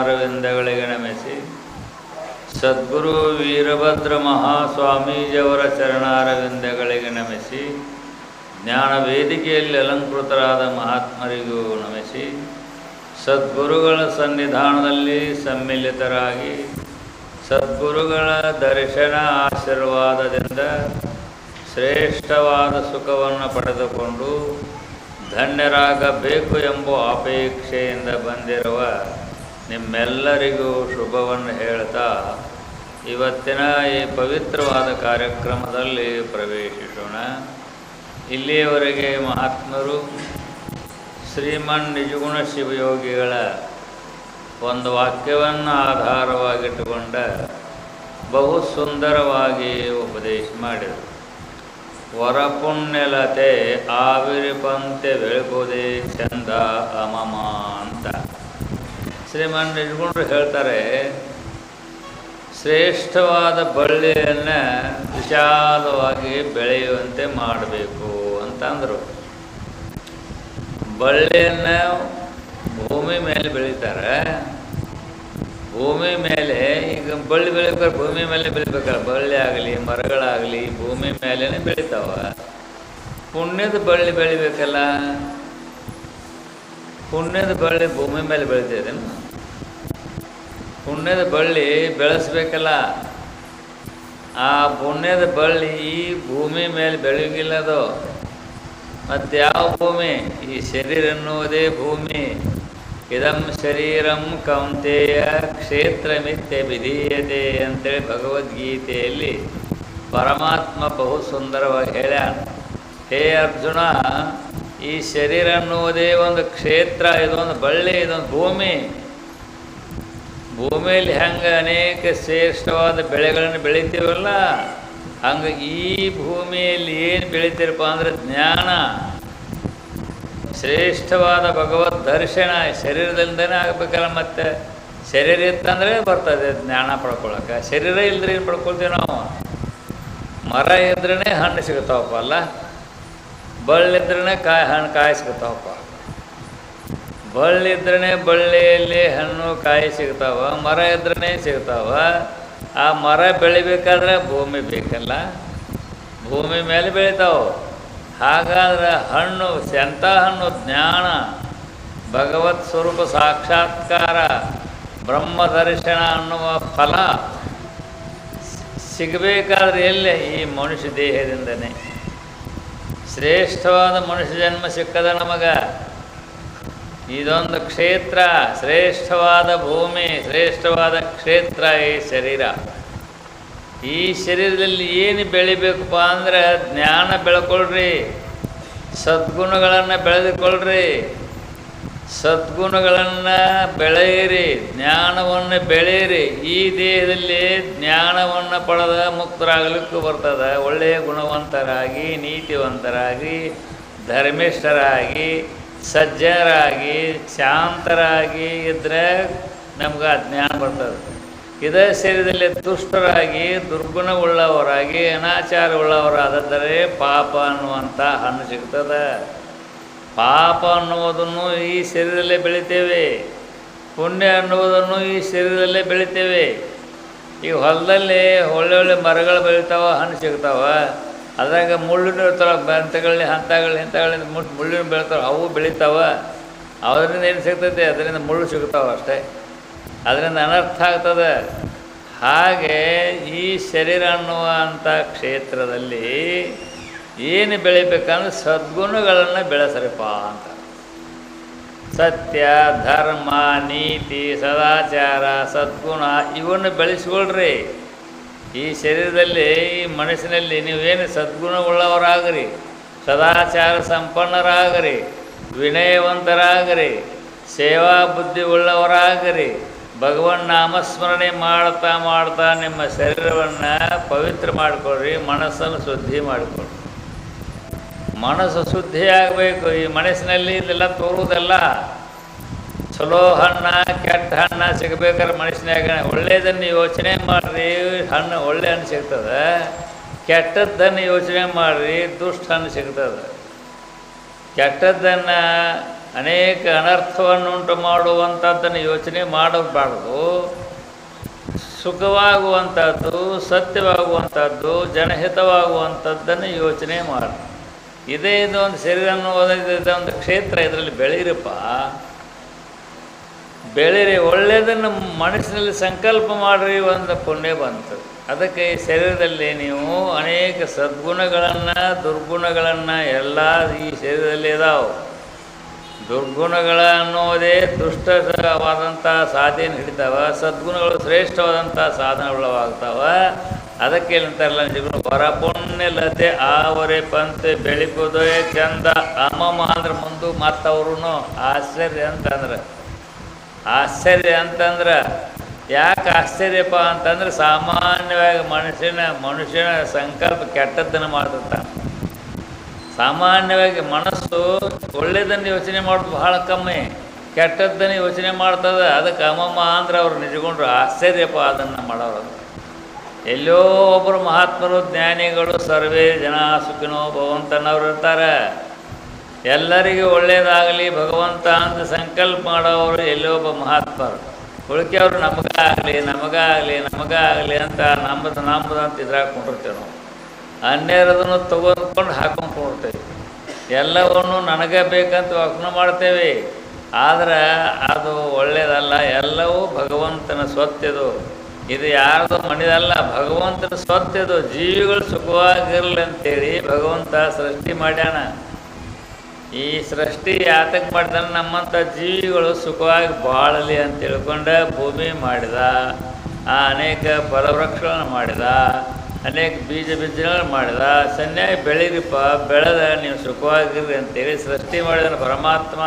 ಚರಣಾರವಿಂದಗಳಿಗೆ ನಮಿಸಿ. ಸದ್ಗುರು ವೀರಭದ್ರ ಮಹಾಸ್ವಾಮೀಜಿಯವರ ಚರಣಾರವಿಂದಗಳಿಗೆ ನಮಿಸಿ. ಜ್ಞಾನ ವೇದಿಕೆಯಲ್ಲಿ ಅಲಂಕೃತರಾದ ಮಹಾತ್ಮರಿಗೂ ನಮಿಸಿ. ಸದ್ಗುರುಗಳ ಸನ್ನಿಧಾನದಲ್ಲಿ ಸಮ್ಮಿಲಿತರಾಗಿ ಸದ್ಗುರುಗಳ ದರ್ಶನ ಆಶೀರ್ವಾದದಿಂದ ಶ್ರೇಷ್ಠವಾದ ಸುಖವನ್ನು ಪಡೆದುಕೊಂಡು ಧನ್ಯರಾಗಬೇಕು ಎಂಬ ಅಪೇಕ್ಷೆಯಿಂದ ಬಂದಿರುವ ನಿಮ್ಮೆಲ್ಲರಿಗೂ ಶುಭವನ್ನು ಹೇಳ್ತಾ ಇವತ್ತಿನ ಈ ಪವಿತ್ರವಾದ ಕಾರ್ಯಕ್ರಮದಲ್ಲಿ ಪ್ರವೇಶಿಸೋಣ. ಇಲ್ಲಿಯವರೆಗೆ ಮಹಾತ್ಮರು ಶ್ರೀಮನ್ ನಿಜಗುಣ ಶಿವಯೋಗಿಗಳ ಒಂದು ವಾಕ್ಯವನ್ನು ಆಧಾರವಾಗಿಟ್ಟುಕೊಂಡ ಬಹು ಸುಂದರವಾಗಿ ಉಪದೇಶ ಮಾಡಿದರು. ವರಪುಣ್ಯಲತೆ ಆವಿರಿಪಂತೆ ಬೆಳಗುವುದೇ ಚಂದ ಅಮಮ ಶ್ರೀಮನ್ ಇಟ್ಕೊಂಡ್ರು ಹೇಳ್ತಾರೆ, ಶ್ರೇಷ್ಠವಾದ ಬಳ್ಳಿಯನ್ನು ವಿಶಾಲವಾಗಿ ಬೆಳೆಯುವಂತೆ ಮಾಡಬೇಕು ಅಂತ ಅಂದರು. ಬಳ್ಳಿಯನ್ನು ಭೂಮಿ ಮೇಲೆ ಬೆಳೀತಾರೆ. ಭೂಮಿ ಮೇಲೆ ಈಗ ಬಳ್ಳಿ ಬೆಳಿಬೇಕಾದ್ರೆ ಭೂಮಿ ಮೇಲೆ ಬೆಳಿಬೇಕಲ್ಲ, ಬಳ್ಳಿ ಆಗಲಿ, ಮರಗಳಾಗಲಿ ಭೂಮಿ ಮೇಲೇ ಬೆಳಿತಾವ. ಪುಣ್ಯದ ಬಳ್ಳಿ ಬೆಳಿಬೇಕಲ್ಲ. ಪುಣ್ಯದ ಬಳ್ಳಿ ಭೂಮಿ ಮೇಲೆ ಬೆಳಿತಿದ್ದೇನು ಪುಣ್ಯದ ಬಳ್ಳಿ ಬೆಳೆಸ್ಬೇಕಲ್ಲ. ಆ ಪುಣ್ಯದ ಬಳ್ಳಿ ಈ ಭೂಮಿ ಮೇಲೆ ಬೆಳೆಯೋಂಗಿಲ್ಲ ಅದು. ಮತ್ತು ಯಾವ ಭೂಮಿ? ಈ ಶರೀರ ಎನ್ನುವುದೇ ಭೂಮಿ. ಇದಂ ಶರೀರಂ ಕೌಂತೆಯ ಕ್ಷೇತ್ರ ಮಿಥ್ಯ ವಿಧೀಯತೆ ಅಂತೇಳಿ ಭಗವದ್ಗೀತೆಯಲ್ಲಿ ಪರಮಾತ್ಮ ಬಹು ಸುಂದರವಾಗಿ ಹೇಳ್ಯಾನ. ಹೇ ಅರ್ಜುನ ಈ ಶರೀರ ಅನ್ನುವುದೇ ಒಂದು ಕ್ಷೇತ್ರ, ಇದೊಂದು ಬಳ್ಳಿ, ಇದೊಂದು ಭೂಮಿ. ಭೂಮಿಯಲ್ಲಿ ಹೆಂಗೆ ಅನೇಕ ಶ್ರೇಷ್ಠವಾದ ಬೆಳೆಗಳನ್ನು ಬೆಳಿತೀವಲ್ಲ, ಹಂಗೆ ಈ ಭೂಮಿಯಲ್ಲಿ ಏನು ಬೆಳಿತೀರಪ್ಪ ಅಂದ್ರೆ ಜ್ಞಾನ. ಶ್ರೇಷ್ಠವಾದ ಭಗವದ್ ದರ್ಶನ ಶರೀರದಿಂದನೇ ಆಗಬೇಕಲ್ಲ ಮತ್ತೆ. ಶರೀರ ಇತ್ತಂದರೆ ಬರ್ತದೆ ಜ್ಞಾನ ಪಡ್ಕೊಳಕ್ಕೆ ಶರೀರ ಇಲ್ಲದ್ರೆ ಏನು ಪಡ್ಕೊಳ್ತೀವಿ ನಾವು? ಮರ ಇದ್ರೇ ಹಣ್ಣು ಸಿಗ್ತಾವಪ್ಪ ಅಲ್ಲ? ಬಳ್ಳಿದ್ರೇ ಕಾಯಿ ಹಣ್ಣು ಕಾಯಿ ಸಿಗ್ತಾವಪ್ಪ ಬಳ್ಳಿದ್ರೇ ಬಳ್ಳಿಯಲ್ಲಿ ಹಣ್ಣು ಕಾಯಿ ಸಿಗ್ತಾವ, ಮರ ಇದ್ರೇ ಸಿಗ್ತಾವ. ಆ ಮರ ಬೆಳಿಬೇಕಾದ್ರೆ ಭೂಮಿ ಬೇಕಲ್ಲ, ಭೂಮಿ ಮೇಲೆ ಬೆಳಿತಾವೆ. ಹಾಗಾದ್ರೆ ಹಣ್ಣು, ಎಂಥ ಹಣ್ಣು? ಜ್ಞಾನ, ಭಗವತ್ ಸ್ವರೂಪ ಸಾಕ್ಷಾತ್ಕಾರ ಬ್ರಹ್ಮ ದರ್ಶನ ಅನ್ನುವ ಫಲ ಸಿಗಬೇಕಾದ್ರೆ ಎಲ್ಲೇ? ಈ ಮನುಷ್ಯ ದೇಹದಿಂದನೇ. ಶ್ರೇಷ್ಠವಾದ ಮನುಷ್ಯ ಜನ್ಮ ಸಿಕ್ಕದ ನಮಗ. ಇದೊಂದು ಕ್ಷೇತ್ರ, ಶ್ರೇಷ್ಠವಾದ ಭೂಮಿ, ಶ್ರೇಷ್ಠವಾದ ಕ್ಷೇತ್ರ ಈ ಶರೀರ. ಈ ಶರೀರದಲ್ಲಿ ಏನು ಬೆಳಿಬೇಕಪ್ಪ ಅಂದ್ರೆ ಜ್ಞಾನ ಬೆಳ್ಕೊಳ್ರಿ, ಸದ್ಗುಣಗಳನ್ನು ಬೆಳೆದುಕೊಳ್ಳ್ರಿ ಸದ್ಗುಣಗಳನ್ನು ಬೆಳೆಯಿರಿ, ಜ್ಞಾನವನ್ನು ಬೆಳೆಯಿರಿ. ಈ ದೇಹದಲ್ಲಿ ಜ್ಞಾನವನ್ನು ಪಡೆದ ಮುಕ್ತರಾಗಲಿಕ್ಕೂ ಬರ್ತದೆ. ಒಳ್ಳೆಯ ಗುಣವಂತರಾಗಿ, ನೀತಿವಂತರಾಗಿ ಧರ್ಮಿಷ್ಠರಾಗಿ ಸಜ್ಜರಾಗಿ, ಶಾಂತರಾಗಿ ಇದ್ದರೆ ನಮ್ಗೆ ಆ ಜ್ಞಾನ ಬರ್ತದೆ. ಇದೇ ಶರೀರದಲ್ಲಿ ದುಷ್ಟರಾಗಿ, ದುರ್ಗುಣವುಳ್ಳವರಾಗಿ ಅನಾಚಾರವುಳ್ಳವರಾದರೆ ಪಾಪ ಅನ್ನುವಂಥ ಹಣ್ಣು ಸಿಗ್ತದೆ. ಪಾಪ ಅನ್ನುವುದನ್ನು ಈ ಶರೀರದಲ್ಲೇ ಬೆಳಿತೇವೆ. ಪುಣ್ಯ ಅನ್ನುವುದನ್ನು ಈ ಶರೀರದಲ್ಲೇ ಬೆಳಿತೇವೆ. ಈ ಹೊಲದಲ್ಲಿ ಒಳ್ಳೊಳ್ಳೆ ಮರಗಳು ಬೆಳಿತಾವ, ಹಣ್ಣು ಸಿಗ್ತಾವ. ಅದ್ರಾಗ ಮುಳ್ಳಿನ ಇರ್ತಾವ, ಬಂತಗಳಲ್ಲಿ ಹಂತಗಳು ಇಂಥಗಳಿಂದ ಮುಳ್ಳಿನ ಬೆಳಿತಾವೆ, ಅವು ಬೆಳಿತಾವ. ಅದರಿಂದ ಏನು ಸಿಗ್ತೈತೆ? ಅದರಿಂದ ಮುಳ್ಳು ಸಿಗ್ತಾವ ಅಷ್ಟೇ. ಅದರಿಂದ ಅನರ್ಥ ಆಗ್ತದೆ. ಹಾಗೆ ಈ ಶರೀರ ಅನ್ನುವಂಥ ಕ್ಷೇತ್ರದಲ್ಲಿ ಏನು ಬೆಳಿಬೇಕಂದ್ರೆ ಸದ್ಗುಣಗಳನ್ನು ಬೆಳೆಸರಿಪ್ಪ ಅಂತ. ಸತ್ಯ, ಧರ್ಮ, ನೀತಿ, ಸದಾಚಾರ, ಸದ್ಗುಣ ಇವನ್ನು ಬೆಳೆಸ್ಕೊಳ್ರಿ. ಈ ಶರೀರದಲ್ಲಿ, ಈ ಮನಸ್ಸಿನಲ್ಲಿ ನೀವೇನು ಸದ್ಗುಣವುಳ್ಳವರಾಗ್ರಿ, ಸದಾಚಾರ ಸಂಪನ್ನರಾಗರಿ, ವಿನಯವಂತರಾಗ್ರಿ, ಸೇವಾ ಬುದ್ಧಿ ಉಳ್ಳವರಾಗರಿ, ಭಗವನ್ ನಾಮಸ್ಮರಣೆ ಮಾಡ್ತಾ ಮಾಡ್ತಾ ನಿಮ್ಮ ಶರೀರವನ್ನು ಪವಿತ್ರ ಮಾಡಿಕೊಳ್ರಿ, ಮನಸ್ಸನ್ನು ಶುದ್ಧಿ ಮಾಡಿಕೊಳ್ರಿ. ಮನಸ್ಸು ಶುದ್ಧಿ ಆಗಬೇಕು. ಈ ಮನಸ್ಸಿನಲ್ಲಿ ಇದೆಲ್ಲ ತೋರುವುದಲ್ಲ. ಚಲೋ ಹಣ್ಣ, ಕೆಟ್ಟ ಹಣ್ಣ ಸಿಗಬೇಕಾದ್ರೆ ಮನಸ್ಸಿನಾಗ ಒಳ್ಳೆಯದನ್ನು ಯೋಚನೆ ಮಾಡ್ರಿ. ಹಣ್ಣು ಒಳ್ಳೆ ಹಣ್ಣು ಸಿಗ್ತದೆ. ಕೆಟ್ಟದ್ದನ್ನು ಯೋಚನೆ ಮಾಡ್ರಿ. ದುಷ್ಟ ಹಣ್ಣು ಸಿಗ್ತದೆ. ಕೆಟ್ಟದ್ದನ್ನು ಅನೇಕ ಅನರ್ಥವನ್ನುಂಟು ಮಾಡುವಂಥದ್ದನ್ನು ಯೋಚನೆ ಮಾಡಬಾರ್ದು. ಸುಖವಾಗುವಂಥದ್ದು, ಸತ್ಯವಾಗುವಂಥದ್ದು, ಜನಹಿತವಾಗುವಂಥದ್ದನ್ನು ಯೋಚನೆ ಮಾಡಿ ಇದೇ ಒಂದು ಶರೀರ ಓದಿದ ಒಂದು ಕ್ಷೇತ್ರ ಇದರಲ್ಲಿ ಬೆಳೀರಪ್ಪ. ಬೆಳೀರಿ, ಒಳ್ಳೆಯದನ್ನು ಮನಸ್ಸಿನಲ್ಲಿ ಸಂಕಲ್ಪ ಮಾಡಿರಿ ಒಂದು ಪುಣ್ಯ ಬಂತು. ಅದಕ್ಕೆ ಈ ಶರೀರದಲ್ಲಿ ನೀವು ಅನೇಕ ಸದ್ಗುಣಗಳನ್ನು, ದುರ್ಗುಣಗಳನ್ನು ಎಲ್ಲ ಈ ಶರೀರದಲ್ಲಿ ಇದಾವೆ. ದುರ್ಗುಣಗಳ ಅನ್ನೋದೇ ದುಷ್ಟವಾದಂಥ ಸಾಧನೆ ಹಿಡಿತಾವ, ಸದ್ಗುಣಗಳು ಶ್ರೇಷ್ಠವಾದಂಥ ಸಾಧನಗಳಾಗ್ತಾವ ಅದಕ್ಕೆ ಏನಂತಾರಲ್ಲ ನಿಜಗಳು ಲತೆ ಆವರೆ ಪಂತೆ ಬೆಳಿಬೋದೇ ಚಂದ. ಅಮ್ಮಮ್ಮ ಅಂದ್ರೆ ಮುಂದು ಮತ್ತವ್ರು ಆಶ್ಚರ್ಯ ಅಂತಂದ್ರೆ. ಆಶ್ಚರ್ಯ ಅಂತಂದ್ರೆ, ಯಾಕೆ ಆಶ್ಚರ್ಯಪ್ಪ ಅಂತಂದ್ರೆ ಸಾಮಾನ್ಯವಾಗಿ ಮನುಷ್ಯನ ಮನುಷ್ಯನ ಸಂಕಲ್ಪ ಕೆಟ್ಟದ್ದನ್ನು ಮಾಡ್ತಿರ್ತಾನೆ. ಸಾಮಾನ್ಯವಾಗಿ ಮನಸ್ಸು ಒಳ್ಳೆಯದನ್ನು ಯೋಚನೆ ಮಾಡೋದು ಬಹಳ ಕಮ್ಮಿ, ಕೆಟ್ಟದ್ದನ್ನು ಯೋಚನೆ ಮಾಡ್ತದೆ. ಅದಕ್ಕೆ ಅಮ್ಮಮ್ಮ ಅಂದ್ರೆ ಅವ್ರು ನಿಜಗೊಂಡ್ರು ಆಶ್ಚರ್ಯಪ್ಪ ಅದನ್ನು ಮಾಡೋರು ಎಲ್ಲೋ ಒಬ್ಬರು ಮಹಾತ್ಮರು, ಜ್ಞಾನಿಗಳು, ಸರ್ವೇ ಜನ ಸುಖಿನೋ ಭಗವಂತನವ್ರು ಇರ್ತಾರೆ. ಎಲ್ಲರಿಗೂ ಒಳ್ಳೆಯದಾಗಲಿ ಭಗವಂತ ಅಂತ ಸಂಕಲ್ಪ ಮಾಡೋರು ಎಲ್ಲೋ ಒಬ್ಬ ಮಹಾತ್ಮರು. ಉಳಿಕೆಯವರು ನಮಗಾಗಲಿ ನಮಗಾಗಲಿ ನಮಗಾಗಲಿ ಅಂತ ನಮ್ಮದು ನಮ್ಮದು ಅಂತ ಇದ್ರಾಗ ಕೊಂಡಿರ್ತೇವೆ ನಾವು. ಅನ್ಯರದನ್ನು ತಗೊಂಡ್ಕೊಂಡು ಹಾಕೊಂಡು ಕೊಡ್ತೇವೆ ಎಲ್ಲವನ್ನು ನನಗೆ ಬೇಕಂತ ವಕ್ನ ಮಾಡ್ತೇವೆ. ಆದರೆ ಅದು ಒಳ್ಳೆಯದಲ್ಲ ಎಲ್ಲವೂ ಭಗವಂತನ ಸ್ವತ್ತಿದು ಇದು ಯಾರ್ದು ಮಣಿದಲ್ಲ, ಭಗವಂತನ ಸ್ವತ್ತಿದು ಜೀವಿಗಳು ಸುಖವಾಗಿರಲಿ ಅಂತೇಳಿ ಭಗವಂತ ಸೃಷ್ಟಿ ಮಾಡ್ಯಾನ. ಈ ಸೃಷ್ಟಿ ಯಾತಕ್ಕೆ ಮಾಡಿದಾನ ನಮ್ಮಂಥ ಜೀವಿಗಳು ಸುಖವಾಗಿ ಬಾಳಲಿ ಅಂತ ತಿಳ್ಕೊಂಡ ಭೂಮಿ ಮಾಡಿದ, ಆ ಅನೇಕ ಫಲವೃಕ್ಷಗಳನ್ನು ಮಾಡಿದ, ಅನೇಕ ಬೀಜ ಬೀಜಗಳನ್ನು ಮಾಡಿದ ಸನ್ಯಾಗಿ ಬೆಳೀರಿಪ್ಪ, ಬೆಳೆದ, ನೀವು ಸುಖವಾಗಿರ್ರಿ ಅಂತೇಳಿ ಸೃಷ್ಟಿ ಮಾಡಿದ ಪರಮಾತ್ಮ.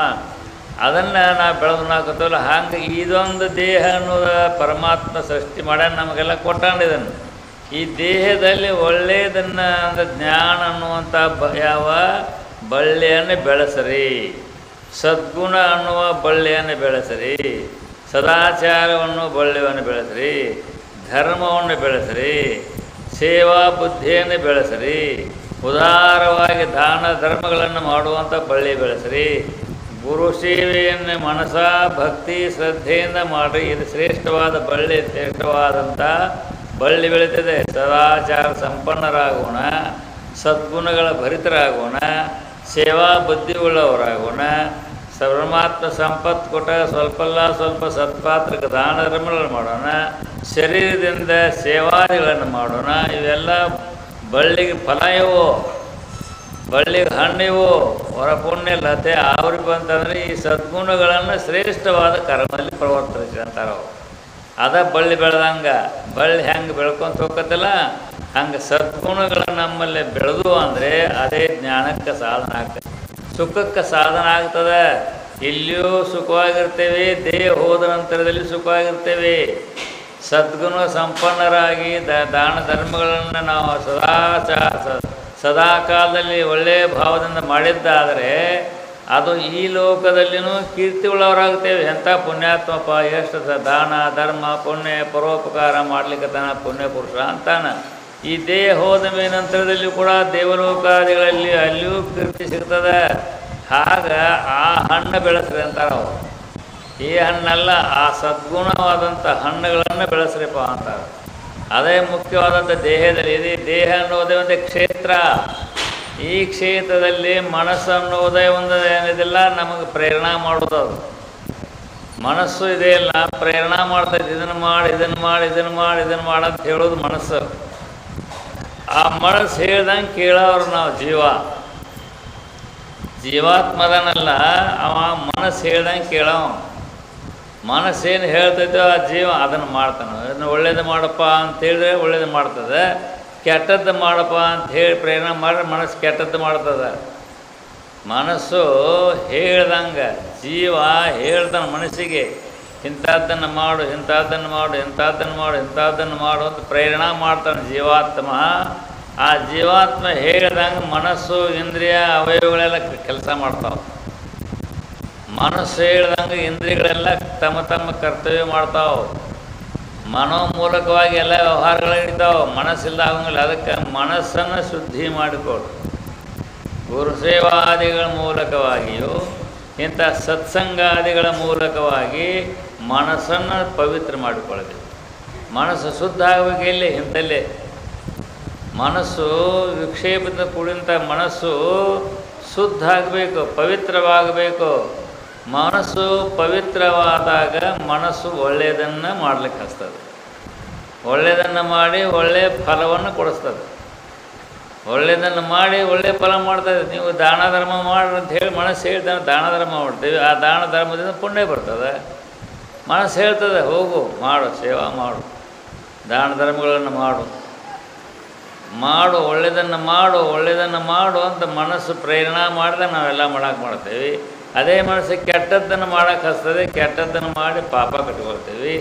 ಅದನ್ನು ನಾವು ಬೆಳೆದು ನಾಕತ್ತಲ್ಲ ಹಂಗೆ ಇದೊಂದು ದೇಹ ಅನ್ನೋದು ಪರಮಾತ್ಮ ಸೃಷ್ಟಿ ಮಾಡ್ಯಾನ ನಮಗೆಲ್ಲ ಕೊಟ್ಟಾಣಿದನು ಈ ದೇಹದಲ್ಲಿ ಒಳ್ಳೆಯದನ್ನು ಅಂದರೆ ಜ್ಞಾನ ಅನ್ನುವಂಥ ಬ, ಯಾವ? ಬಳ್ಳಿಯನ್ನು ಬೆಳೆಸರಿ. ಸದ್ಗುಣ ಅನ್ನುವ ಬಳ್ಳಿಯನ್ನು ಬೆಳೆಸರಿ. ಸದಾಚಾರವನ್ನು ಬಳ್ಳಿಯನ್ನು ಬೆಳೆಸ್ರಿ. ಧರ್ಮವನ್ನು ಬೆಳೆಸರಿ. ಸೇವಾ ಬುದ್ಧಿಯನ್ನು ಬೆಳೆಸರಿ. ಉದಾರವಾಗಿ ದಾನ ಧರ್ಮಗಳನ್ನು ಮಾಡುವಂಥ ಬಳ್ಳಿ ಬೆಳೆಸರಿ. ಗುರು ಸೇವೆಯನ್ನು ಮನಸ ಭಕ್ತಿ ಶ್ರದ್ಧೆಯಿಂದ ಮಾಡಿ ಇದು ಶ್ರೇಷ್ಠವಾದ ಬಳ್ಳಿ ಶ್ರೇಷ್ಠವಾದಂಥ ಬಳ್ಳಿ ಬೆಳೀತದೆ. ಸದಾಚಾರ ಸಂಪನ್ನರಾಗೋಣ, ಸದ್ಗುಣಗಳ ಭರಿತರಾಗೋಣ, ಸೇವಾ ಬುದ್ಧಿಯುಳ್ಳವರಾಗೋಣ. ಪರಮಾತ್ಮ ಸಂಪತ್ತು ಕೊಟ್ಟ ಸ್ವಲ್ಪಲ್ಲ ಸ್ವಲ್ಪ ಸತ್ಪಾತ್ರಕ ದಾನ ಧರ್ಮಗಳನ್ನು ಮಾಡೋಣ. ಶರೀರದಿಂದ ಸೇವಾದಿಗಳನ್ನು ಮಾಡೋಣ. ಇವೆಲ್ಲ ಬಳ್ಳಿಗೆ ಫಲ ಬಳ್ಳಿಗೆ ಹಣ್ಣಿವು ಹೊರಪುಣ್ಯ ಲತೆ ಅವ್ರಿಗೆ ಬಂತಂದ್ರೆ ಈ ಸದ್ಗುಣಗಳನ್ನು ಶ್ರೇಷ್ಠವಾದ ಕರ್ಮದಲ್ಲಿ ಪ್ರವರ್ತಿಸಿದಂತಾರ ಅವರು. ಅದ ಬಳ್ಳಿ ಬೆಳೆದಂಗೆ, ಬಳ್ಳಿ ಹೆಂಗೆ ಬೆಳ್ಕೊಂತ ಹೋಗತ್ತಲ್ಲ, ಹಂಗೆ ಸದ್ಗುಣಗಳು ನಮ್ಮಲ್ಲಿ ಬೆಳೆದು ಅಂದರೆ ಅದೇ ಜ್ಞಾನಕ್ಕೆ ಸಾಧನ ಆಗ್ತದೆ. ಸುಖಕ್ಕೆ ಸಾಧನ ಆಗ್ತದೆ, ಇಲ್ಲಿಯೂ ಸುಖವಾಗಿರ್ತೇವೆ, ದೇಹ ಹೋದ ನಂತರದಲ್ಲಿ ಸುಖವಾಗಿರ್ತೇವೆ. ಸದ್ಗುಣ ಸಂಪನ್ನರಾಗಿ ದಾನ ಧರ್ಮಗಳನ್ನು ನಾವು ಸದಾಚಾರ ಸದಾ ಕಾಲದಲ್ಲಿ ಒಳ್ಳೆಯ ಭಾವದಿಂದ ಮಾಡಿದ್ದಾದರೆ ಅದು ಈ ಲೋಕದಲ್ಲಿನೂ ಕೀರ್ತಿ ಉಳ್ಳವರಾಗುತ್ತೇವೆ ಎಂಥ ಪುಣ್ಯಾತ್ಮಪ್ಪ, ಎಷ್ಟು ದಾನ, ಧರ್ಮ, ಪುಣ್ಯ, ಪರೋಪಕಾರ ಮಾಡಲಿಕ್ಕೆ ತನ ಪುಣ್ಯ ಪುರುಷ ಅಂತಾನ. ಈ ದೇಹ ಹೋದ ಮೇಲೆ ನಂತರದಲ್ಲಿ ಕೂಡ ದೇವಲೋಕಾದಿಗಳಲ್ಲಿ ಅಲ್ಲಿಯೂ ಕೀರ್ತಿ ಸಿಗ್ತದೆ. ಆಗ ಆ ಹಣ್ಣು ಬೆಳೆಸ್ರಿ ಅಂತಾರೆ ಅವರು. ಈ ಹಣ್ಣಲ್ಲ, ಆ ಸದ್ಗುಣವಾದಂಥ ಹಣ್ಣುಗಳನ್ನು ಬೆಳೆಸ್ರಿಪ್ಪ ಅಂತಾರೆ. ಅದೇ ಮುಖ್ಯವಾದಂಥ ದೇಹದಲ್ಲಿ ಇದೆ ದೇಹ ಅನ್ನೋದೇ ಒಂದು ಕ್ಷೇತ್ರ. ಈ ಕ್ಷೇತ್ರದಲ್ಲಿ ಮನಸ್ಸು ಅನ್ನೋದೇ ಒಂದು ಏನಿದೆಲ್ಲ, ನಮಗೆ ಪ್ರೇರಣಾ ಮಾಡೋದು ಅದು. ಮನಸ್ಸು ಇದೆಯಲ್ಲ ಪ್ರೇರಣಾ ಮಾಡ್ತೈತೆ ಇದನ್ನು ಮಾಡಿ ಇದನ್ನು ಮಾಡಿ ಇದನ್ನು ಮಾಡಿ ಇದನ್ನು ಮಾಡಿ ಅಂತ ಹೇಳೋದು ಮನಸ್ಸು. ಆ ಮನಸ್ಸು ಹೇಳ್ದಂಗೆ ಕೇಳೋರು ನಾವು ಜೀವ. ಜೀವಾತ್ಮದನಲ್ಲ, ಅವ ಮನಸ್ಸು ಹೇಳ್ದಂಗೆ ಕೇಳವ ಮನಸ್ಸೇನು ಹೇಳ್ತೈತೋ ಆ ಜೀವ ಅದನ್ನು ಮಾಡ್ತಾನೆ. ಅದನ್ನು ಒಳ್ಳೇದು ಮಾಡಪ್ಪ ಅಂತ ಹೇಳಿದ್ರೆ ಒಳ್ಳೇದು ಮಾಡ್ತದೆ. ಕೆಟ್ಟದ್ದು ಮಾಡಪ್ಪ ಅಂತ ಹೇಳಿ ಪ್ರೇರಣೆ ಮಾಡಿದ್ರೆ ಮನಸ್ಸು ಕೆಟ್ಟದ್ದು ಮಾಡ್ತದೆ. ಮನಸ್ಸು ಹೇಳ್ದಂಗೆ, ಜೀವ ಹೇಳ್ತಾನೆ ಮನಸ್ಸಿಗೆ, ಇಂಥದ್ದನ್ನು ಮಾಡು ಇಂಥದ್ದನ್ನು ಮಾಡು ಇಂಥದ್ದನ್ನು ಮಾಡು ಇಂಥದ್ದನ್ನು ಮಾಡು ಅಂತ ಪ್ರೇರಣೆ ಮಾಡ್ತಾನೆ ಜೀವಾತ್ಮ. ಆ ಜೀವಾತ್ಮ ಹೇಳ್ದಂಗೆ ಮನಸ್ಸು, ಇಂದ್ರಿಯ, ಅವಯವಗಳೆಲ್ಲ ಕೆಲಸ ಮಾಡ್ತಾವೆ. ಮನಸ್ಸು ಹೇಳ್ದಂಗೆ ಇಂದ್ರಿಯಗಳೆಲ್ಲ ತಮ್ಮ ತಮ್ಮ ಕರ್ತವ್ಯ ಮಾಡ್ತಾವೆ. ಮನೋ ಮೂಲಕವಾಗಿ ಎಲ್ಲ ವ್ಯವಹಾರಗಳು ನಡೀತಾವೆ. ಮನಸ್ಸಿಲ್ಲ ಆಗಂಗಿಲ್ಲ. ಅದಕ್ಕೆ ಮನಸ್ಸನ್ನು ಶುದ್ಧಿ ಮಾಡಿಕೊಡು. ಗುರುಸೇವಾದಿಗಳ ಮೂಲಕವಾಗಿಯೂ, ಇಂಥ ಸತ್ಸಂಗಾದಿಗಳ ಮೂಲಕವಾಗಿ ಮನಸ್ಸನ್ನು ಪವಿತ್ರ ಮಾಡಿಕೊಳ್ಳಬೇಕು. ಮನಸ್ಸು ಶುದ್ಧ ಆಗಬೇಕು ಎಲ್ಲಿ? ಇಂಥಲ್ಲೇ. ಮನಸ್ಸು ವಿಕ್ಷೇಪದ ಕೂಡಿಂಥ ಮನಸ್ಸು ಶುದ್ಧ ಆಗಬೇಕು, ಪವಿತ್ರವಾಗಬೇಕು. ಮನಸ್ಸು ಪವಿತ್ರವಾದಾಗ ಮನಸ್ಸು ಒಳ್ಳೆಯದನ್ನು ಮಾಡಲಿಕ್ಕೆ ಹಚ್ತದೆ ಒಳ್ಳೆಯದನ್ನು ಮಾಡಿ ಒಳ್ಳೆಯ ಫಲವನ್ನು ಕೊಡಿಸ್ತದೆ. ಒಳ್ಳೆಯದನ್ನು ಮಾಡಿ ಒಳ್ಳೆಯ ಫಲ ಮಾಡ್ತದೆ ನೀವು ದಾನ ಧರ್ಮ ಮಾಡ್ರಿ ಅಂತ ಹೇಳಿ ಮನಸ್ಸು ಹೇಳ್ತಾನೆ, ದಾನ ಧರ್ಮ ಮಾಡ್ತೀವಿ. ಆ ದಾನ ಧರ್ಮದಿಂದ ಪುಣ್ಯ ಬರ್ತದೆ. ಮನಸ್ಸು ಹೇಳ್ತದೆ, ಹೋಗು, ಮಾಡು, ಸೇವಾ ಮಾಡು. ದಾನ ಧರ್ಮಗಳನ್ನು ಮಾಡು. ಮಾಡು, ಒಳ್ಳೆಯದನ್ನು ಮಾಡು ಒಳ್ಳೆಯದನ್ನು ಮಾಡು ಅಂತ ಮನಸ್ಸು ಪ್ರೇರಣಾ ಮಾಡಿದ್ರೆ ನಾವೆಲ್ಲ ಮಾಡಕ್ಕೆ ಮಾಡ್ತೇವೆ. ಅದೇ ಮನಸ್ಸು ಕೆಟ್ಟದ್ದನ್ನು ಮಾಡೋಕ್ಕೆ ಹಸ್ತದೆ, ಕೆಟ್ಟದ್ದನ್ನು ಮಾಡಿ ಪಾಪ ಕಟ್ಕೊಳ್ತೀವಿ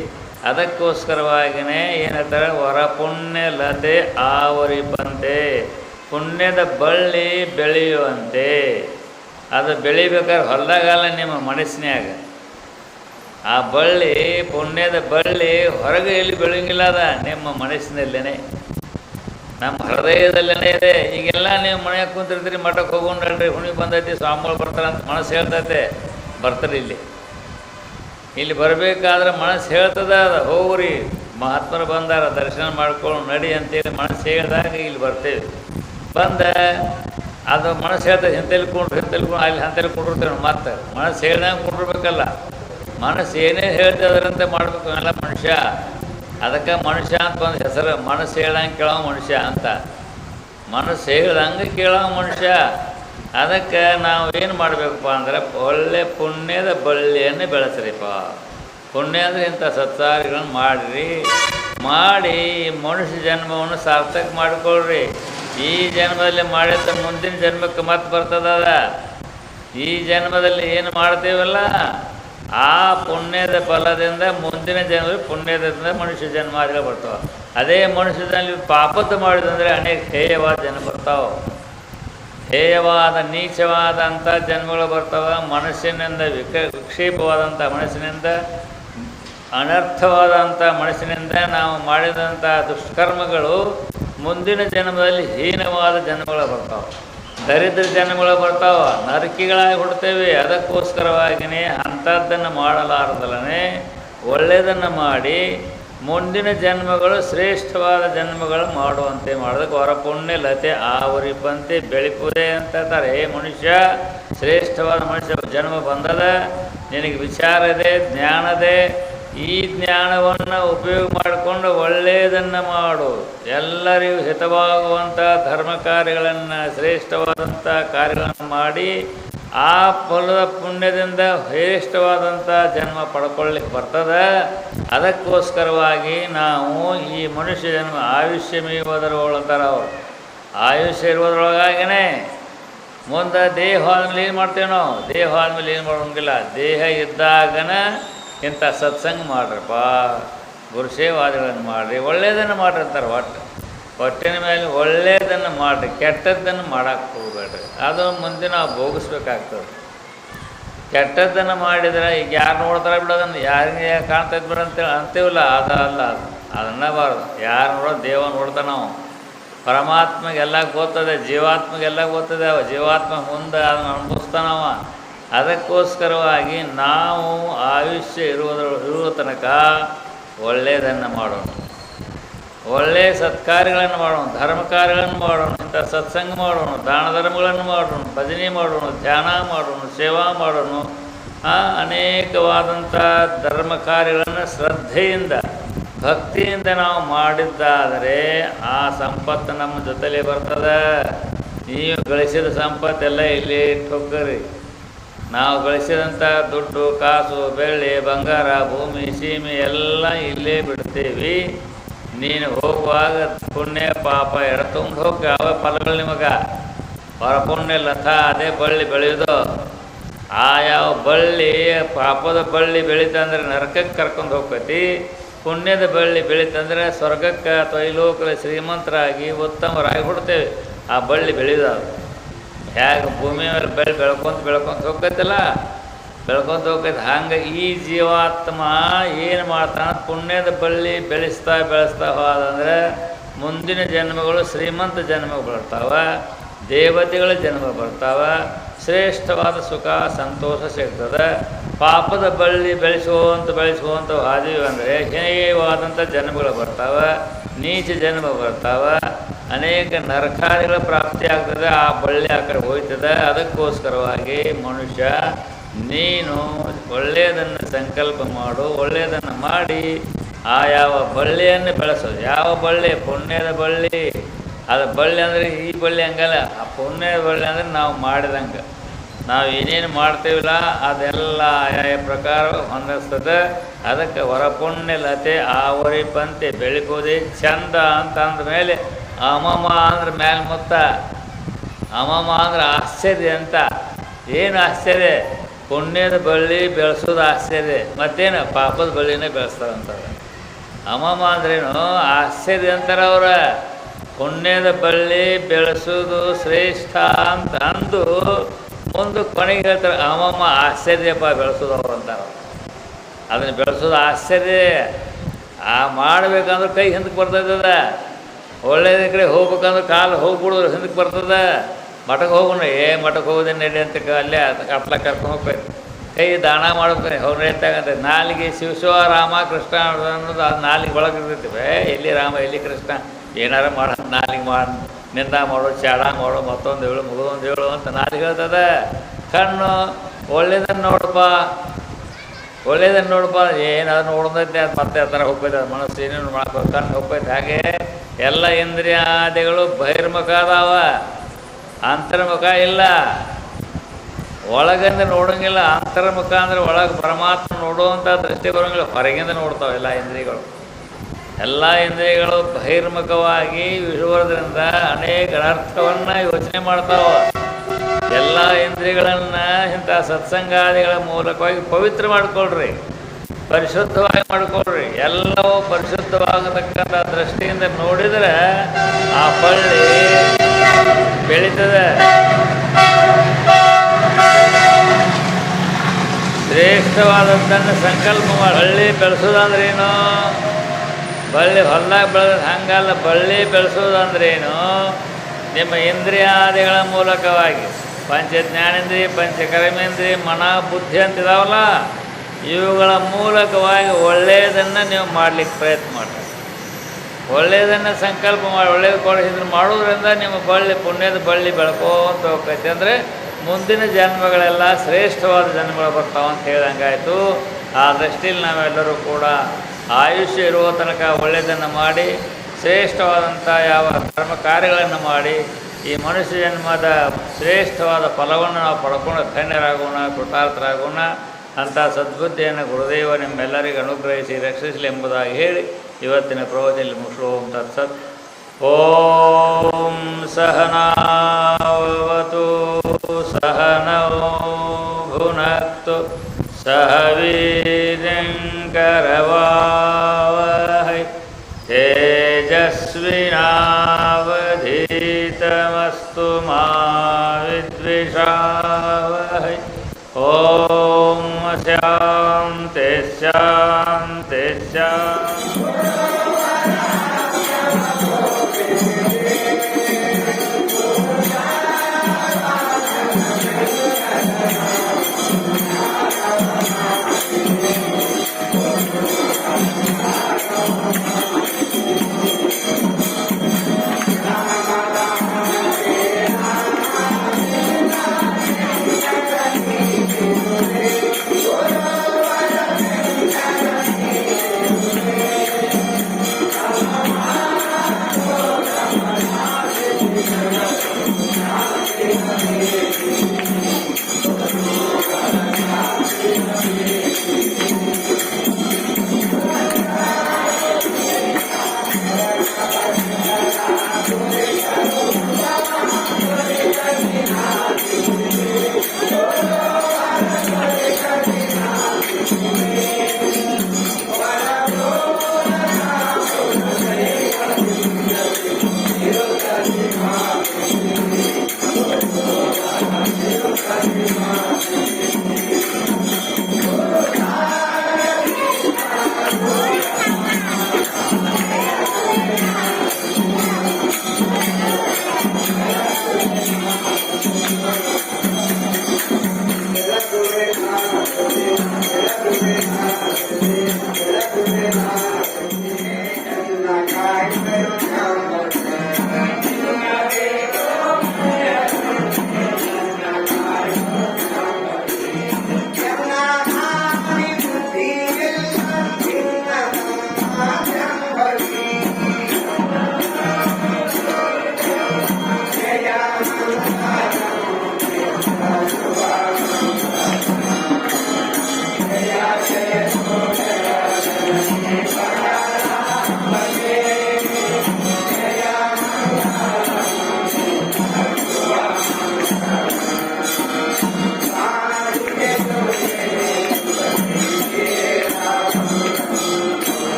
ಅದಕ್ಕೋಸ್ಕರವಾಗಿಯೇ ಏನಂತಾರೆ ಹೊರ ಪುಣ್ಯ ಲತೆ ಆವರಿಪಂತೆ. ಪುಣ್ಯದ ಬಳ್ಳಿ ಬೆಳೆಯುವಂತೆ. ಅದು ಬೆಳಿಬೇಕಾದ್ರೆ ಹೊಲದಾಗಲ್ಲ ನಿಮ್ಮ ಮನಸ್ಸಿನಾಗ ಆ ಬಳ್ಳಿ, ಪುಣ್ಯದ ಬಳ್ಳಿ ಹೊರಗೆ ಎಲ್ಲಿ ಬೆಳೆಯಂಗಿಲ್ಲ ನಿಮ್ಮ ಮನಸ್ಸಿನಲ್ಲೇ ನಮ್ಮ ಹೃದಯದಲ್ಲೇ ಇದೆ. ಈಗೆಲ್ಲ ನೀವು ಮನೆಯಾಗ ಕುಂತಿರ್ತೀರಿ ಮಠಕ್ಕೆ ಹೋಗೋಣ್ರಿ ಹುಣಿ ಬಂದೈತಿ, ಸ್ವಾಮಿಗಳು ಬರ್ತಾರೆ ಅಂತ ಮನಸ್ಸು ಹೇಳ್ತೈತೆ. ಬರ್ತಾರೆ ಇಲ್ಲಿ. ಇಲ್ಲಿ ಬರಬೇಕಾದ್ರೆ ಮನಸ್ಸು ಹೇಳ್ತದ ಹೋಗ್ರಿ, ಮಹಾತ್ಮರು ಬಂದಾರ, ದರ್ಶನ ಮಾಡ್ಕೊಂಡು ನಡಿ ಅಂತೇಳಿ ಮನಸ್ಸು ಹೇಳಿದಾಗ ಇಲ್ಲಿ ಬರ್ತೇವೆ. ಬಂದ, ಅದು ಮನಸ್ಸು ಹೇಳ್ತದೆ ಹಿಂತೆಲ್ಲಿ ಕೊಂಡ್ರು ಹಿಂತೆಲ್ಲಿ ಕೊಂಡು ಅಲ್ಲಿ ಕೊಂಡಿರ್ತೇವೆ ಮತ್ತೆ. ಮನಸ್ಸು ಹೇಳ್ದಂಗೆ ಕೊಂಡಿರ್ಬೇಕಲ್ಲ. ಮನಸ್ಸು ಏನೇ ಹೇಳ್ತದ್ರಂತೆ ಮಾಡಬೇಕು, ಎಲ್ಲ ಮನುಷ್ಯ. ಅದಕ್ಕೆ ಮನುಷ್ಯ ಅಂತ ಒಂದು ಹೆಸರು, ಮನಸ್ಸು ಹೇಳಂಗೆ ಕೇಳೋ ಮನುಷ್ಯ ಅಂತ. ಮನಸ್ಸು ಹೇಳ್ದಂಗೆ ಕೇಳೋ ಮನುಷ್ಯ. ಅದಕ್ಕೆ ನಾವು ಏನು ಮಾಡಬೇಕಪ್ಪ ಅಂದ್ರೆ ಒಳ್ಳೆ ಪುಣ್ಯದ ಬಳ್ಳಿಯನ್ನು ಬೆಳೆಸ್ರಿಪ್ಪ. ಪುಣ್ಯ ಅಂದರೆ ಇಂಥ ಸತ್ಸಾರಿಗಳನ್ನು ಮಾಡಿರಿ. ಮಾಡಿ ಮನುಷ್ಯ ಜನ್ಮವನ್ನು ಸಾರ್ಥಕ ಮಾಡಿಕೊಳ್ಳ್ರಿ ಈ ಜನ್ಮದಲ್ಲಿ ಮಾಡಿದ ಮುಂದಿನ ಜನ್ಮಕ್ಕೆ ಮತ್ತೆ ಬರ್ತದ ಈ ಜನ್ಮದಲ್ಲಿ ಏನು ಮಾಡ್ತೀವಲ್ಲ? ಆ ಪುಣ್ಯದ ಫಲದಿಂದ ಮುಂದಿನ ಜನ್ಮ ಪುಣ್ಯದಿಂದ ಮನುಷ್ಯ ಜನ್ಮಾದಿಗಳು ಬರ್ತಾವೆ. ಅದೇ ಮನುಷ್ಯದಲ್ಲಿ ಪಾಪದ ಮಾಡಿದಂದರೆ ಅನೇಕ ಹೇಯವಾದ ಜನ ಬರ್ತಾವೆ. ಹೇಯವಾದ ನೀಚವಾದಂಥ ಜನ್ಮಗಳು ಬರ್ತಾವೆ. ಮನಸ್ಸಿನಿಂದ ವಿಕ ವಿಕ್ಷೇಪವಾದಂಥ ಮನಸ್ಸಿನಿಂದ ಅನರ್ಥವಾದಂಥ ಮನಸ್ಸಿನಿಂದ ನಾವು ಮಾಡಿದಂಥ ದುಷ್ಕರ್ಮಗಳು ಮುಂದಿನ ಜನ್ಮದಲ್ಲಿ ಹೀನವಾದ ಜನ್ಮಗಳು ಬರ್ತಾವೆ. ದರಿದ್ರ ಜನಗಳು ಬರ್ತಾವ, ನರಕಿಗಳಾಗಿ ಹುಡ್ತೇವೆ. ಅದಕ್ಕೋಸ್ಕರವಾಗಿಯೇ ಅಂಥದ್ದನ್ನು ಮಾಡಲಾರದಲ್ಲೇ ಒಳ್ಳೆಯದನ್ನು ಮಾಡಿ ಮುಂದಿನ ಜನ್ಮಗಳು ಶ್ರೇಷ್ಠವಾದ ಜನ್ಮಗಳು ಮಾಡುವಂತೆ ಮಾಡೋದಕ್ಕೆ ಹೊರ ಪುಣ್ಯ, ಲತೆ ಆವರಿಪಂತೆ ಬೆಳಿಪುದೆ ಅಂತ ಹೇಳ್ತಾರೆ. ಹೇ ಮನುಷ್ಯ, ಶ್ರೇಷ್ಠವಾದ ಮನುಷ್ಯ, ಜನ್ಮ ಬಂದದ, ನಿನಗೆ ವಿಚಾರ ಇದೆ ಜ್ಞಾನದೆ ಈ ಜ್ಞಾನವನ್ನು ಉಪಯೋಗ ಮಾಡಿಕೊಂಡು ಒಳ್ಳೆಯದನ್ನು ಮಾಡು. ಎಲ್ಲರಿಗೂ ಹಿತವಾಗುವಂಥ ಧರ್ಮ ಕಾರ್ಯಗಳನ್ನು ಶ್ರೇಷ್ಠವಾದಂಥ ಕಾರ್ಯಗಳನ್ನು ಮಾಡಿ ಆ ಫಲದ ಪುಣ್ಯದಿಂದ ಶ್ರೇಷ್ಠವಾದಂಥ ಜನ್ಮ ಪಡ್ಕೊಳ್ಳಿಕ್ಕೆ ಬರ್ತದೆ. ಅದಕ್ಕೋಸ್ಕರವಾಗಿ ನಾವು ಈ ಮನುಷ್ಯ ಜನ್ಮ ಆಯುಷ್ಯ ಅಂತಾರೆ ಅವರು. ಆಯುಷ್ಯ ಇರುವುದರೊಳಗಾಗಿನೇ ಮುಂದೆ ದೇಹ ಆದಮೇಲೆ ಏನು ಮಾಡ್ತೇವೆ ನಾವು? ದೇಹ ಆದ್ಮೇಲೆ ಏನು ಮಾಡೋಂಗಿಲ್ಲ. ದೇಹ ಇದ್ದಾಗನ ಇಂಥ ಸತ್ಸಂಗ ಮಾಡ್ರಪ್ಪ ಗುರುಸೇವಾದಿಗಳನ್ನು ಮಾಡಿರಿ, ಒಳ್ಳೆಯದನ್ನು ಮಾಡ್ರಿ ಅಂತಾರೆ ಒಟ್ಟು. ಹೊಟ್ಟಿನ ಮೇಲೆ ಒಳ್ಳೆಯದನ್ನು ಮಾಡಿರಿ, ಕೆಟ್ಟದ್ದನ್ನು ಮಾಡಕ್ಕೆ ಹೋಗ್ಬೇಡ್ರಿ. ಅದು ಮುಂದೆ ನಾವು ಭೋಗಿಸ್ಬೇಕಾಗ್ತದೆ. ಕೆಟ್ಟದ್ದನ್ನು ಮಾಡಿದ್ರೆ ಈಗ ಯಾರು ನೋಡ್ತಾರೆ ಬಿಡೋದನ್ನು ಯಾರಿಗೆ ಕಾಣ್ತೈತೆ ಬಿಡ ಅಂತೇಳಿ ಅಂತೀವಲ್ಲ ಅಲ್ಲ ಅದು. ಅದನ್ನಬಾರ್ದು ಯಾರು ನೋಡೋ ದೇವ ನೋಡ್ತಾನೆ ನಾವು ಪರಮಾತ್ಮಗೆಲ್ಲ ಗೊತ್ತದೆ, ಜೀವಾತ್ಮಗೆಲ್ಲ ಗೊತ್ತದೆ ಅವ ಜೀವಾತ್ಮ ಮುಂದೆ ಅದನ್ನು ಅನುಭವಿಸ್ತಾನವ ಅದಕ್ಕೋಸ್ಕರವಾಗಿ ನಾವು ಆಯುಷ್ಯ ಇರುವುದರ, ಇರುವ ತನಕ ಒಳ್ಳೆಯದನ್ನು ಮಾಡೋಣ. ಒಳ್ಳೆಯ ಸತ್ಕಾರ್ಯಗಳನ್ನು ಮಾಡೋಣ ಧರ್ಮ ಕಾರ್ಯಗಳನ್ನು ಮಾಡೋಣ, ಇಂಥ ಸತ್ಸಂಗ ಮಾಡೋಣ, ದಾನ ಧರ್ಮಗಳನ್ನು ಮಾಡೋಣ, ಭಜನೆ ಮಾಡೋಣ, ಧ್ಯಾನ ಮಾಡೋಣ, ಸೇವಾ ಮಾಡೋಣ ಅನೇಕವಾದಂಥ ಧರ್ಮ ಕಾರ್ಯಗಳನ್ನು ಶ್ರದ್ಧೆಯಿಂದ, ಭಕ್ತಿಯಿಂದ ನಾವು ಮಾಡಿದ್ದಾದರೆ ಆ ಸಂಪತ್ತು ನಮ್ಮ ಜೊತೆಲೇ ಬರ್ತದೆ. ನೀವು ಗಳಿಸಿದ ಸಂಪತ್ತೆಲ್ಲ ಇಲ್ಲಿ ಇಟ್ಕೊರಿ ನಾವು ಗಳಿಸಿದಂಥ ದುಡ್ಡು, ಕಾಸು, ಬೆಳ್ಳಿ, ಬಂಗಾರ, ಭೂಮಿ, ಸೀಮೆ ಎಲ್ಲ ಇಲ್ಲೇ ಬಿಡ್ತೀವಿ ನೀನು ಹೋಗುವಾಗ ಪುಣ್ಯ ಪಾಪ ಎಡತುಂಡು ಹೋಗಿ, ಯಾವ ಫಲಗಳು ನಿಮಗೆ? ಹೊರ ಪುಣ್ಯ ಲಥ ಅದೇ ಬಳ್ಳಿ ಬೆಳೆಯೋದು ಆ ಯಾವ ಬಳ್ಳಿ, ಪಾಪದ ಬಳ್ಳಿ ಬೆಳೀತಂದ್ರೆ ನರಕಕ್ಕೆ ಕರ್ಕೊಂಡು ಹೋಗ್ತೈತಿ. ಪುಣ್ಯದ ಬಳ್ಳಿ ಬೆಳೀತಂದ್ರೆ ಸ್ವರ್ಗಕ್ಕೆ ಅಥವಾ ಈ ಶ್ರೀಮಂತರಾಗಿ ಉತ್ತಮರಾಗಿ ಹುಡ್ತೇವೆ ಆ ಬಳ್ಳಿ ಬೆಳೆಯೋದು ಹೇಗೆ ಭೂಮಿ ಮೇಲೆ ಬೆಳೆ, ಬೆಳ್ಕೊಂತ ಬೆಳ್ಕೊಂತ ಹೋಗ್ತೈತಲ್ಲ? ಬೆಳ್ಕೊಂತ ಹೋಗ್ತೈತೆ. ಹಂಗೆ ಈ ಜೀವಾತ್ಮ ಏನು ಮಾಡ್ತಾನೆ? ಪುಣ್ಯದ ಬಳ್ಳಿ ಬೆಳೆಸ್ತಾ ಬೆಳೆಸ್ತಾ ಹೋದಂದ್ರೆ ಮುಂದಿನ ಜನ್ಮಗಳು ಶ್ರೀಮಂತ ಜನ್ಮ ಬರ್ತಾವೆ, ದೇವತೆಗಳ ಜನ್ಮ ಬರ್ತಾವೆ, ಶ್ರೇಷ್ಠವಾದ ಸುಖ, ಸಂತೋಷ ಸಿಗ್ತದೆ. ಪಾಪದ ಬಳ್ಳಿ ಬೆಳೆಸುವಂತ ಬೆಳೆಸುವಂತ ಹಾದಿವಿ ಅಂದರೆ ಹೇಯವಾದಂಥ ಜನ್ಮಗಳು ಬರ್ತಾವೆ, ನೀಚ ಜನ್ಮ ಬರ್ತಾವೆ, ಅನೇಕ ನರಕಾದಿಗಳ ಪ್ರಾಪ್ತಿ ಆಗ್ತದೆ, ಆ ಬಳ್ಳಿ ಆ ಕಡೆ ಹೋಯ್ತದೆ. ಅದಕ್ಕೋಸ್ಕರವಾಗಿ ಮನುಷ್ಯ, ನೀನು ಒಳ್ಳೆಯದನ್ನು ಸಂಕಲ್ಪ ಮಾಡು, ಒಳ್ಳೆಯದನ್ನು ಮಾಡಿ, ಆ ಯಾವ ಬಳ್ಳಿಯನ್ನು ಬೆಳೆಸೋದು ಯಾವ ಬಳ್ಳಿ? ಪುಣ್ಯದ ಬಳ್ಳಿ. ಅದು ಬಳ್ಳಿ ಅಂದರೆ ಈ ಬಳ್ಳಿ ಹಂಗಲ್ಲ. ಆ ಪುಣ್ಯದ ಬಳ್ಳಿ ಅಂದರೆ ನಾವು ಮಾಡಿದಂಗೆ. ನಾವು ಏನೇನು ಮಾಡ್ತೇವಲ್ಲ, ಅದೆಲ್ಲ ಆಯಾಯ ಪ್ರಕಾರ ಹೊಂದಿಸ್ತದೆ. ಅದಕ್ಕೆ ಹೊರಪುಣ್ಯ ಲತೆ ಆವರಿ ಪಂತೆ ಬೆಳಿಬೋದೇ. ಚಂದ ಅಂತ ಅಂದಮೇಲೆ ಅಮಮ ಅಂದ್ರೆ ಮೇಲೆ ಮೊತ್ತ, ಅಮಮ ಅಂದ್ರೆ ಆಶ್ಚರ್ಯ ಅಂತ. ಏನು ಆಶ್ಚರ್ಯ? ಪುಣ್ಯದ ಬಳ್ಳಿ ಬೆಳೆಸೋದು ಆಶ್ಚರ್ಯ. ಮತ್ತೇನು ಪಾಪದ ಬಳ್ಳಿನೇ ಬೆಳೆಸ್ತಾರಂತಾರೆ ಅಮಮ ಅಂದ್ರೇನು? ಆಶ್ಚರ್ಯ ಅಂತಾರೆ ಅವ್ರ. ಪುಣ್ಯದ ಬಳ್ಳಿ ಬೆಳೆಸೋದು ಶ್ರೇಷ್ಠ ಅಂತ ಅಂದು ಮುಂದೆ ಕೊನೆಗೆ ಹೇಳ್ತಾರೆ ಅಮಮ್ಮ ಆಶ್ಚರ್ಯಪ್ಪ ಬೆಳೆಸೋದು ಅವ್ರು ಅಂತಾರೆ ಅದನ್ನು ಬೆಳೆಸೋದು ಆಶ್ಚರ್ಯ. ಆ ಮಾಡಬೇಕಂದ್ರೆ ಕೈ ಹಿಂದಕ್ಕೆ ಬರ್ತೈತದ. ಒಳ್ಳೆಯದ ಕಡೆ ಹೋಗ್ಬೇಕಂದ್ರೆ ಕಾಲು ಹೋಗ್ಬಿಡೋದು ಹಿಂದಕ್ಕೆ ಬರ್ತದೆ? ಮಠಕ್ಕೆ ಹೋಗೋಣ? ಏ, ಮಠಕ್ಕೆ ಹೋಗೋದೇ ನಡಿ ಅಂತ ಅಲ್ಲೇ ಕಟ್ಲ ಕರ್ಕೊಂಡು ಹೋಗ್ಬೇಕು. ಕೈ ದಾನ ಮಾಡ್ಬೇಕು. ಅವ್ರು ಹೇಳ್ತಾಗಂತ ನಾಲಿಗೆ ಶಿವಶಿವ ರಾಮ ಕೃಷ್ಣ ಅನ್ನೋದು ಅದು ನಾಲಿಗೆ ಒಳಗೆ ಇರ್ತೈತಿ ಎಲ್ಲಿ ರಾಮ, ಎಲ್ಲಿ ಕೃಷ್ಣ? ಏನಾರ ಮಾಡ, ನಾಲಿಗೆ ಮಾಡಿ, ನಿಂದ ಮಾಡೋ, ಚಾಡ ಮಾಡೋ, ಮತ್ತೊಂದು ಹೇಳು, ಮುಗಿದೊಂದು ಹೇಳು ಅಂತ ನಾಲಿಗೆ ಹೇಳ್ತದ. ಕಣ್ಣು ಒಳ್ಳೇದನ್ನು ನೋಡಪ್ಪ. ಒಳ್ಳೇದನ್ನು ನೋಡಪ್ಪ, ಏನಾದ್ರು ನೋಡಿದೈತೆ ಅದು ಮತ್ತೆ ಆ ಥರ ಹೋಗ್ತೈತೆ ಅದು ಮನಸ್ಸು ಏನೇನು ಮಾಡ್ಬೇಕು, ಕಣ್ಣು ಹೋಗ್ತೈತೆ ಹಾಗೆ ಎಲ್ಲ ಇಂದ್ರಿಯಾದಿಗಳು ಬಹಿರ್ಮುಖ ಅದಾವ ಅಂತರ್ಮುಖ ಇಲ್ಲ. ಒಳಗಿಂದ ನೋಡೋಂಗಿಲ್ಲ, ಅಂತರ್ಮುಖ ಅಂದರೆ ಒಳಗೆ ಪರಮಾತ್ಮ ನೋಡುವಂಥ ದೃಷ್ಟಿ ಬರೋಂಗಿಲ್ಲ ಹೊರಗಿಂದ ನೋಡ್ತಾವೆ ಎಲ್ಲ ಇಂದ್ರಿಯಗಳು. ಎಲ್ಲ ಇಂದ್ರಿಯಗಳು ಬಹಿರ್ಮುಖವಾಗಿ ಇರುವುದರಿಂದ ಅನೇಕ ಅರ್ಥವನ್ನು ಯೋಚನೆ ಮಾಡ್ತಾವೆ. ಎಲ್ಲ ಇಂದ್ರಿಯಗಳನ್ನು ಇಂಥ ಸತ್ಸಂಗಾದಿಗಳ ಮೂಲಕವಾಗಿ ಪವಿತ್ರ ಮಾಡಿಕೊಳ್ರಿ. ಪರಿಶುದ್ಧವಾಗಿ ಮಾಡಿಕೊಳ್ರಿ. ಎಲ್ಲವೂ ಪರಿಶುದ್ಧವಾಗತಕ್ಕಂಥ ದೃಷ್ಟಿಯಿಂದ ನೋಡಿದ್ರೆ ಆ ಬಳ್ಳಿ ಬೆಳೀತದೆ. ಶ್ರೇಷ್ಠವಾದಂತಹ ಸಂಕಲ್ಪ ಮಾಡಿ ಹಳ್ಳಿ ಬೆಳೆಸೋದಂದ್ರೇನು? ಬಳ್ಳಿ ಹೊಲ್ದಾಗ ಬೆಳೆದ್ರೆ ಹಂಗಲ್ಲ, ಬಳ್ಳಿ ಬೆಳೆಸೋದಂದ್ರೇನು? ನಿಮ್ಮ ಇಂದ್ರಿಯಾದಿಗಳ ಮೂಲಕವಾಗಿ. ಪಂಚ ಜ್ಞಾನೇಂದ್ರಿಯ ಪಂಚ ಕರ್ಮೇಂದ್ರಿಯ ಮನ ಬುದ್ಧಿ ಅಂತಿದಾವಲ್ಲ? ಇವುಗಳ ಮೂಲಕವಾಗಿ ಒಳ್ಳೆಯದನ್ನು ನೀವು ಮಾಡಲಿಕ್ಕೆ ಪ್ರಯತ್ನ ಮಾಡಿ ಒಳ್ಳೆಯದನ್ನು ಸಂಕಲ್ಪ ಮಾಡಿ, ಒಳ್ಳೆಯದು ಕೊಡಿಸಿದ್ರೆ ಮಾಡೋದ್ರಿಂದ ನಿಮ್ಮ ಬಳ್ಳಿ, ಪುಣ್ಯದ ಬಳ್ಳಿ ಬೆಳ್ಕೋತ ಹೋಗ್ತೈತೆ. ಅಂದರೆ ಮುಂದಿನ ಜನ್ಮಗಳೆಲ್ಲ ಶ್ರೇಷ್ಠವಾದ ಜನ್ಮಗಳು ಬರ್ತಾವೆ ಅಂತ ಹೇಳ್ದಂಗಾಯಿತು ಆ ದೃಷ್ಟಿಯಲ್ಲಿ ನಾವೆಲ್ಲರೂ ಕೂಡ ಆಯುಷ್ಯ ಇರುವ ತನಕ ಒಳ್ಳೆಯದನ್ನು ಮಾಡಿ, ಶ್ರೇಷ್ಠವಾದಂಥ ಯಾವ ಕರ್ಮ ಕಾರ್ಯಗಳನ್ನು ಮಾಡಿ ಈ ಮನುಷ್ಯ ಜನ್ಮದ ಶ್ರೇಷ್ಠವಾದ ಫಲವನ್ನು ನಾವು ಪಡ್ಕೊಂಡು ಧನ್ಯರಾಗೋಣ, ಕೃತಾರ್ಥರಾಗೋಣ, ಅಂಥ ಸದ್ಬುದ್ಧಿಯನ್ನು ಗುರುದೇವ ನಿಮ್ಮೆಲ್ಲರಿಗೂ ಅನುಗ್ರಹಿಸಿ ರಕ್ಷಿಸಲಿ ಎಂಬುದಾಗಿ ಹೇಳಿ ಇವತ್ತಿನ ಪ್ರವಚನಲ್ಲಿ ಮುಗಿಸೋಂ ತತ್ಸತ್. ಓಂ ಸಹನಾವತು ಸಹನೋ ಭುನಕ್ತು ಸಹ ವೀರ್ಯಂಕರವಾವಹೈ